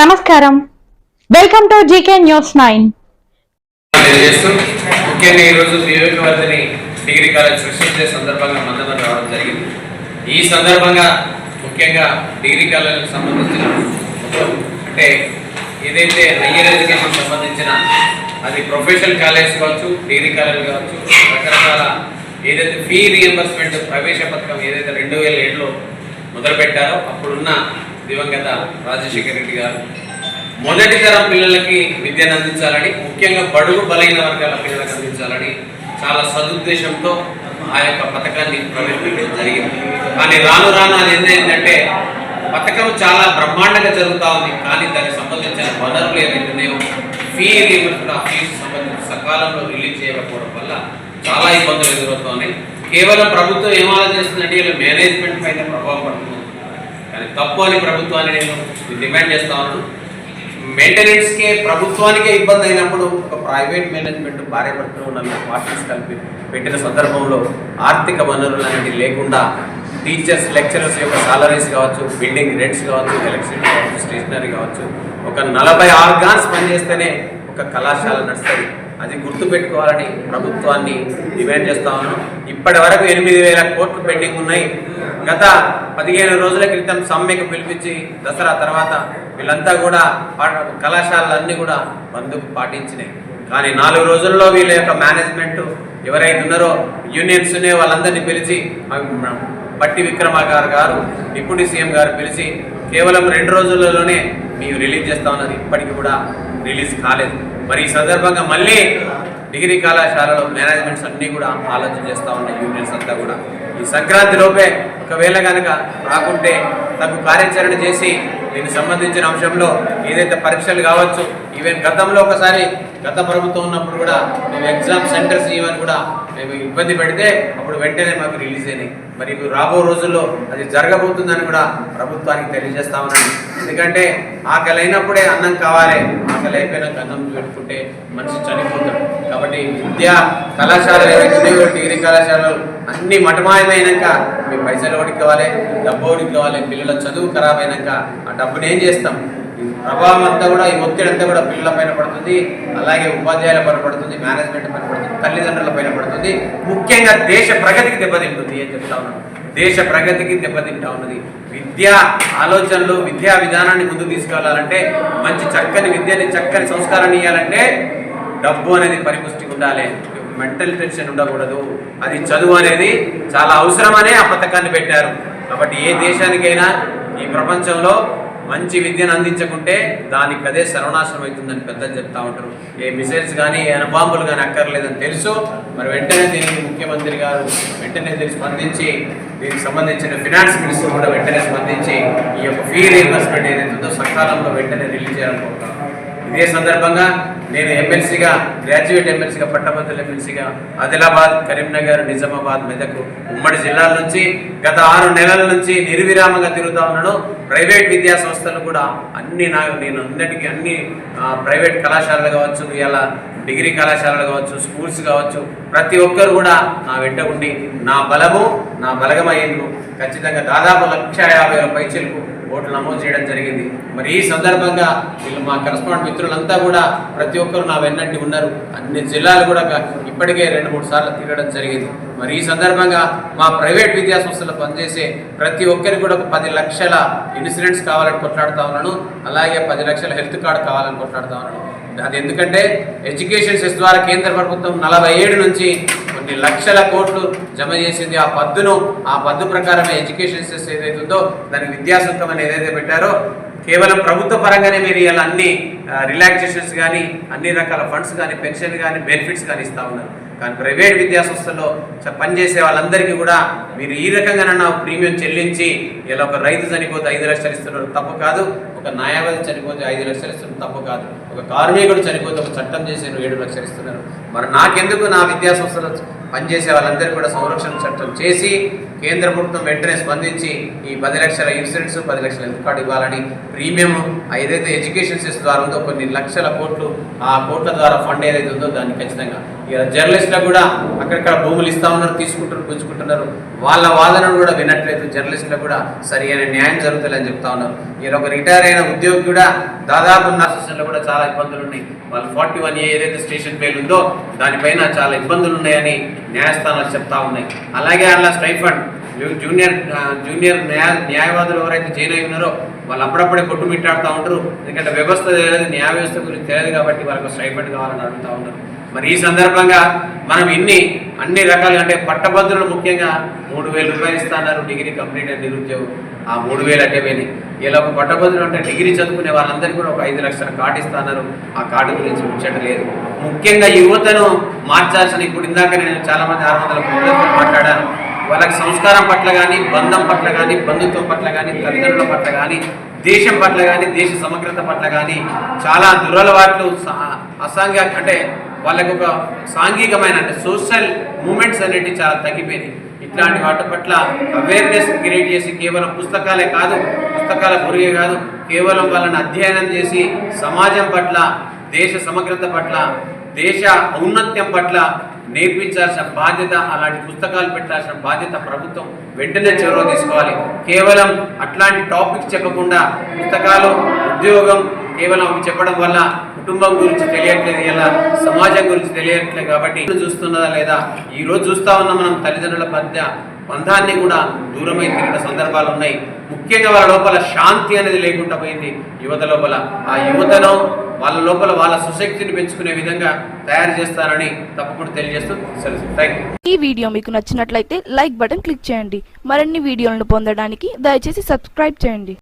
నమస్కారం. Welcome to GK news nine. ముఖ్యంగా ఈరోజు వివేకవర్ధిని డిగ్రీ కాలేజ్ సృష్టించే సందర్భంగా మందమని రావడం జరిగింది. ఈ సందర్భంగా ముఖ్యంగా డిగ్రీ కాలేజ్ సంబంధించిన అంటే ఏదైతే హయ్యర్ ఎడ్యుకేషన్ సంబంధించిన అది ప్రొఫెషనల్ కాలేజ్ కావచ్చు డిగ్రీ కాలేజ్ కావచ్చు రకరకాల ఏదైతే ఫీ రియంబర్స్మెంట్ ప్రవేశ పథకం ఏదైతే రెండు వేల ఏడులో మొదలుపెట్టారో అప్పుడున్న దివంగత రాజశేఖర రెడ్డి గారు. మొదటి తరం పిల్లలకి విద్యను అందించాలని ముఖ్యంగా బడుగు బలైన వర్గాల పిల్లలకు అందించాలని చాలా సదుద్దేశంతో ఆ యొక్క పథకాన్ని ప్రవేశపెట్టడం జరిగింది. కానీ రాను రాను అది ఏంటంటే పథకం చాలా బ్రహ్మాండంగా జరుగుతూ ఉంది. కానీ దానికి సంబంధించిన వనరులు ఏవైతే ఉన్నాయో ఫీ రీమెంట్ ఆ ఫీజు సంబంధించి సకాలంలో రిలీజ్ చేయకపోవడం వల్ల చాలా ఇబ్బందులు ఎదురవుతున్నాయి కేవలం ప్రభుత్వం ఏం ఆలోచిస్తుందంటే వీళ్ళ మేనేజ్మెంట్ పైన ప్రభావం పడుతుంది. కానీ తప్పు అని ప్రభుత్వాన్ని నేను డిమాండ్ చేస్తా ఉన్నాను. మెయింటెనెన్స్కే ప్రభుత్వానికే ఇబ్బంది అయినప్పుడు ఒక ప్రైవేట్ మేనేజ్మెంట్ భార్య భర్తలు నలుగురు పార్టీస్ కలిపి పెట్టిన సందర్భంలో ఆర్థిక వనరులు అనేవి లేకుండా టీచర్స్ లెక్చరర్స్ యొక్క సాలరీస్ కావచ్చు బిల్డింగ్ రెంట్స్ కావచ్చు ఎలక్ట్రిసిటీ కావచ్చు స్టేషనరీ కావచ్చు ఒక నలభై ఆర్గాన్స్ పనిచేస్తేనే ఒక కళాశాల నడుస్తుంది. అది గుర్తుపెట్టుకోవాలని ప్రభుత్వాన్ని డిమాండ్ చేస్తా ఉన్నాను. ఇప్పటి వరకు ఎనిమిది వేల కోట్లు పెండింగ్ ఉన్నాయి. గత పదిహేను రోజుల క్రితం సమ్మెకు పిలిపించి దసరా తర్వాత వీళ్ళంతా కూడా పా- కళాశాలలన్నీ కూడా బంధుకు పాటించినాయి. కానీ నాలుగు రోజుల్లో వీళ్ళ యొక్క మేనేజ్మెంట్ ఎవరైతే ఉన్నారో యూనియన్స్ ఉన్నాయో వాళ్ళందరినీ పిలిచి బట్టి విక్రమాగారు గారు డిప్యూటీ సీఎం గారు పిలిచి కేవలం రెండు రోజులలోనే మేము రిలీజ్ చేస్తా ఉన్నది. ఇప్పటికి కూడా రిలీజ్ కాలేదు. మరి ఈ సందర్భంగా మళ్ళీ డిగ్రీ కళాశాలలో మేనేజ్మెంట్స్ అన్నీ కూడా ఆలోచన చేస్తూ ఉన్నాయి యూనియన్స్ అంతా కూడా ఈ సంక్రాంతి లోపే ఒకవేళ కనుక రాకుంటే తగు కార్యాచరణ చేసి దీనికి సంబంధించిన అంశంలో ఏదైతే పరీక్షలు కావచ్చు ఈవెన్ గతంలో ఒకసారి గత ప్రభుత్వం ఉన్నప్పుడు కూడా మేము ఎగ్జామ్ సెంటర్స్ ఇవ్వని కూడా మేము ఇబ్బంది పెడితే అప్పుడు వెంటనే మాకు రిలీజ్ అయినాయి. మరి ఇప్పుడు రాబో రోజుల్లో అది జరగబోతుందని కూడా ప్రభుత్వానికి తెలియజేస్తా ఉన్నాను. ఎందుకంటే ఆకలి అయినప్పుడే అన్నం కావాలి ఆకలి అయిపోయినాక అన్నం పెట్టుకుంటే మనిషి చనిపోతాడు. కాబట్టి విద్యా కళాశాలలు ఏవైతే డిగ్రీ కళాశాలలు అన్ని మటమాయమైనాక మీ పైసలు ఒకటికి కావాలి? డబ్బు ఒకటికి కావాలి? పిల్లల చదువు ఖరాబ్ అయినాక ఆ డబ్బుని ఏం చేస్తాం? ప్రభావం అంతా కూడా ఈ ఒత్తిడి అంతా కూడా పిల్లల పైన పడుతుంది. అలాగే ఉపాధ్యాయుల పైన పడుతుంది మేనేజ్మెంట్ పైన పడుతుంది తల్లిదండ్రుల పైన పడుతుంది. ముఖ్యంగా దేశ ప్రగతికి దెబ్బతింటుంది అని చెప్తా ఉన్నాను. దేశ ప్రగతికి దెబ్బతింటా ఉన్నది. విద్యా ఆలోచనలు విద్యా విధానాన్ని ముందుకు తీసుకెళ్ళాలంటే మంచి చక్కని విద్యని చక్కని సంస్కారాన్ని ఇవ్వాలంటే డబ్బు అనేది పరిపుష్టికి ఉండాలి. మెంటల్ టెన్షన్ ఉండకూడదు. అది చదువు అనేది చాలా అవసరమనే ఆ పథకాన్ని పెట్టారు. కాబట్టి ఏ దేశానికైనా ఈ ప్రపంచంలో మంచి విద్యను అందించకుంటే దానికి అదే సర్వనాశనం అవుతుందని పెద్దలు చెప్తా ఉంటారు. ఏ మిసైల్స్ కానీ ఏ అనుబాంబులు కానీ అక్కర్లేదని తెలుసు. మరి వెంటనే దీనికి ముఖ్యమంత్రి గారు వెంటనే దీనికి స్పందించి దీనికి సంబంధించిన ఫినాన్స్ మినిస్టర్ కూడా వెంటనే స్పందించి ఈ యొక్క ఫీ రీఎంబర్స్మెంట్ ఏదైతే ఉందో సకాలంలో వెంటనే రిలీజ్ చేయాలనుకుంటున్నాను. ఇదే సందర్భంగా నేను ఎమ్మెల్సీగా గ్రాడ్యుయేట్ ఎమ్మెల్సీగా పట్టభద్రుల ఎమ్మెల్సీగా ఆదిలాబాద్ కరీంనగర్ నిజామాబాద్ మెదక్ ఉమ్మడి జిల్లాల నుంచి గత ఆరు నెలల నుంచి నిర్విరామంగా తిరుగుతా ఉన్నాను. ప్రైవేట్ విద్యా సంస్థలు కూడా అన్ని నా నేను అందరికీ అన్ని ప్రైవేట్ కళాశాలలు కావచ్చు ఇలా డిగ్రీ కళాశాలలు కావచ్చు స్కూల్స్ కావచ్చు ప్రతి ఒక్కరు కూడా నా వెంట ఉండి నా బలము నా బలగమయ్యేందుకు ఖచ్చితంగా దాదాపు లక్ష యాభై వేల పైచలకు ఓట్లు నమోదు చేయడం జరిగింది. మరి ఈ సందర్భంగా వీళ్ళు మా కరస్పాండ్ మిత్రులంతా కూడా ప్రతి ఒక్కరు నా వెన్నంటి ఉన్నారు. అన్ని జిల్లాలు కూడా ఇప్పటికే రెండు మూడు సార్లు తిరగడం జరిగింది. మరి ఈ సందర్భంగా మా ప్రైవేట్ విద్యా సంస్థలు పనిచేసే ప్రతి ఒక్కరికి కూడా ఒక పది లక్షల ఇన్సూరెన్స్ కావాలని కొట్లాడుతా ఉన్నాను. అలాగే పది లక్షల హెల్త్ కార్డు కావాలని కొట్లాడుతా ఉన్నాను. అది ఎందుకంటే ఎడ్యుకేషన్ సెస్ ద్వారా కేంద్ర ప్రభుత్వం నలభై ఏడు నుంచి కొన్ని లక్షల కోట్లు జమ చేసింది ఆ పద్దును ఆ పద్దు ప్రకారమే ఎడ్యుకేషన్ సిస్టమ్ ఏదైతే ఉందో దానికి విద్యాశుల్కం అని ఏదైతే పెట్టారో కేవలం ప్రభుత్వ పరంగానే మీరు ఇలా అన్ని రిలాక్సేషన్స్ కానీ అన్ని రకాల ఫండ్స్ కానీ పెన్షన్ కానీ బెనిఫిట్స్ కానీ ఇస్తూ ఉన్నారు. కానీ ప్రైవేట్ విద్యా సంస్థల్లో పనిచేసే వాళ్ళందరికీ కూడా మీరు ఈ రకంగానన్నా ప్రీమియం చెల్లించి ఇలా ఒక రైతు చనిపోతే ఐదు లక్షలు ఇస్తున్నారు తప్పు కాదు. ఒక న్యాయవాది చనిపోతే ఐదు లక్షలు ఇస్తున్నారు తప్పు కాదు. ఒక కార్మికుడు చనిపోతే ఒక చట్టం చేసి ఏడు లక్షలు ఇస్తున్నారు. మరి నాకెందుకు నా విద్యా సంస్థలో పనిచేసే వాళ్ళందరికీ కూడా సంరక్షణ చట్టం చేసి కేంద్ర ప్రభుత్వం వెంటనే స్పందించి ఈ పది లక్షల ఇన్సూరెన్స్ పది లక్షల హెల్త్ కార్డు ఇవ్వాలని ప్రీమియం ఏదైతే ఎడ్యుకేషన్ సిస్ ద్వారా ఉందో కొన్ని లక్షల కోట్లు ఆ కోట్ల ద్వారా ఫండ్ ఏదైతే ఉందో దాన్ని ఖచ్చితంగా ఇక జర్నలిస్టులకు కూడా అక్కడక్కడ భూములు ఇస్తా ఉన్నారు తీసుకుంటున్నారు పుంజుకుంటున్నారు. వాళ్ళ వాదనను కూడా వినట్లేదు. జర్నలిస్టులకు కూడా సరి అయిన న్యాయం జరుగుతుందని చెప్తా ఉన్నారు. ఈయన ఒక రిటైర్ అయిన ఉద్యోగి కూడా దాదాపు నా స్టేషన్లో కూడా చాలా ఇబ్బందులు ఉన్నాయి. వాళ్ళు ఫార్టీ వన్ ఏ ఏదైతే స్టేషన్ పేరు ఉందో దానిపైన చాలా ఇబ్బందులు ఉన్నాయని న్యాయస్థానాలు చెప్తా ఉన్నాయి. అలాగే అలా స్టైఫండ్ జూనియర్ జూనియర్ న్యాయ న్యాయవాదులు ఎవరైతే జైన్ అయి ఉన్నారో వాళ్ళు అప్పుడప్పుడే కొట్టుమిట్టాడుతూ ఉంటారు. ఎందుకంటే వ్యవస్థ తెలియదు న్యాయ వ్యవస్థ గురించి తెలియదు కాబట్టి వాళ్ళకు స్టైఫండ్ కావాలని అడుగుతూ ఉన్నారు. మరి ఈ సందర్భంగా మనం ఇన్ని అన్ని రకాలుగా అంటే పట్టభద్రులు ముఖ్యంగా మూడు వేల రూపాయలు ఇస్తాన్నారు డిగ్రీ కంప్లీట్ అయిన నిరుద్యోగం. ఆ మూడు వేలు అంటే పోయినాయి ఇలా ఒక పట్టభద్రులు అంటే డిగ్రీ చదువుకునే వాళ్ళందరికీ కూడా ఒక ఐదు లక్షల కార్డు ఇస్తున్నారు. ఆ కార్డు గురించి ముచ్చట లేదు. ముఖ్యంగా యువతను మార్చాల్సిన ఇప్పుడు ఇందాక నేను చాలా మంది ఆరు వందల మాట్లాడాను. వాళ్ళకి సంస్కారం పట్ల కానీ బంధం పట్ల కానీ బంధుత్వం పట్ల కానీ తల్లిదండ్రుల పట్ల కానీ దేశం పట్ల కానీ దేశ సమగ్రత పట్ల కానీ చాలా దురలవాట్లు అసాంఘిక అంటే వాళ్ళకు ఒక సాంఘికమైన అంటే సోషల్ మూమెంట్స్ అనేటివి చాలా తగ్గిపోయినాయి. ఇట్లాంటి వాటి పట్ల అవేర్నెస్ క్రియేట్ చేసి కేవలం పుస్తకాలే కాదు పుస్తకాల గురిగే కాదు కేవలం వాళ్ళని అధ్యయనం చేసి సమాజం పట్ల దేశ సమగ్రత పట్ల దేశ ఔన్నత్యం పట్ల నేర్పించాల్సిన బాధ్యత అలాంటి పుస్తకాలు పెట్టాల్సిన బాధ్యత ప్రభుత్వం వెంటనే చొరవ తీసుకోవాలి. కేవలం అట్లాంటి టాపిక్స్ చెప్పకుండా పుస్తకాలు ఉద్యోగం కేవలం అవి చెప్పడం వల్ల కుటుంబం గురించి తెలియట్లేదు ఇలా సమాజం గురించి తెలియట్లేదు కాబట్టి చూస్తున్నదా లేదా? ఈ రోజు చూస్తా ఉన్న మనం తల్లిదండ్రుల మధ్య బంధాన్ని కూడా దూరమై తిరిగిన సందర్భాలు ఉన్నాయి. ముఖ్యంగా వాళ్ళ లోపల శాంతి అనేది లేకుండా పోయింది యువత లోపల. ఆ యువతను వాళ్ళ లోపల వాళ్ళ సుశక్తిని పెంచుకునే విధంగా తయారు చేస్తారని తప్పకుండా తెలియజేస్తూ సరే థ్యాంక్ ఈ వీడియో మీకు నచ్చినట్లయితే లైక్ బటన్ క్లిక్ చేయండి. మరిన్ని వీడియోలను పొందడానికి దయచేసి సబ్స్క్రైబ్ చేయండి.